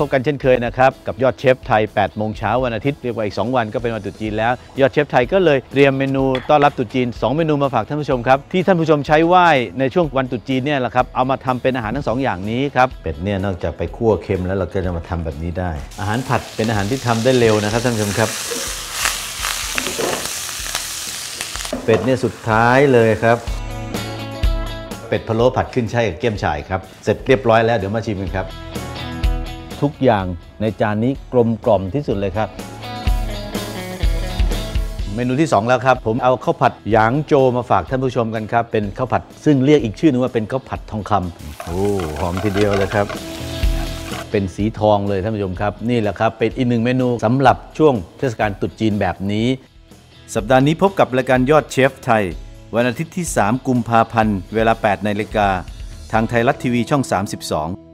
พบกันเช่นเคยนะครับกับยอดเชฟไทย 8 โมงเช้าวันอาทิตย์เรียกว่าอีก 2 วันก็เป็นวันตรุษจีนแล้ว ยอดเชฟไทยก็เลยเตรียมเมนูต้อนรับตรุษจีน 2 เมนูมาฝากท่านผู้ชมครับที่ท่านผู้ชมใช้ไหว้ในช่วงวันตรุษจีนเนี่ยแหละครับเอามาทำเป็นอาหารทั้งสองอย่างนี้ครับเป็ดเนี่ยนอกจากไปคั่วเค็มแล้วเราก็จะมาทำแบบนี้ได้ อาหารผัดเป็นอาหารที่ทำได้เร็วนะครับท่านผู้ชมครับเป็ดเนี่ยสุดท้ายเลยครับเป็ดพะโล้ผัดขึ้นช่ายกับเกี๊ยมฉ่ายครับ เสร็จเรียบร้อยแล้วเดี๋ยวมาชิมกันครับ ทุกอย่างในจานนี้กลมกล่อมที่สุดเลยครับ เมนูที่ 2 แล้วครับ ผมเอาข้าวผัดหยางโจมาฝากท่านผู้ชมกันครับ เป็นข้าวผัดซึ่งเรียกอีกชื่อนึงว่าเป็นข้าวผัดทองคำโอ้หอมทีเดียวเลยครับ เป็นสีทองเลยท่านผู้ชมครับ นี่แหละครับเป็นอีกหนึ่งเมนูสำหรับช่วงเทศกาลตรุษจีนแบบนี้ สัปดาห์นี้พบกับรายการยอดเชฟไทย วันอาทิตย์ที่ 3 กุมภาพันธ์เวลา8นาฬิกาทางไทยรัฐทีวีช่อง 32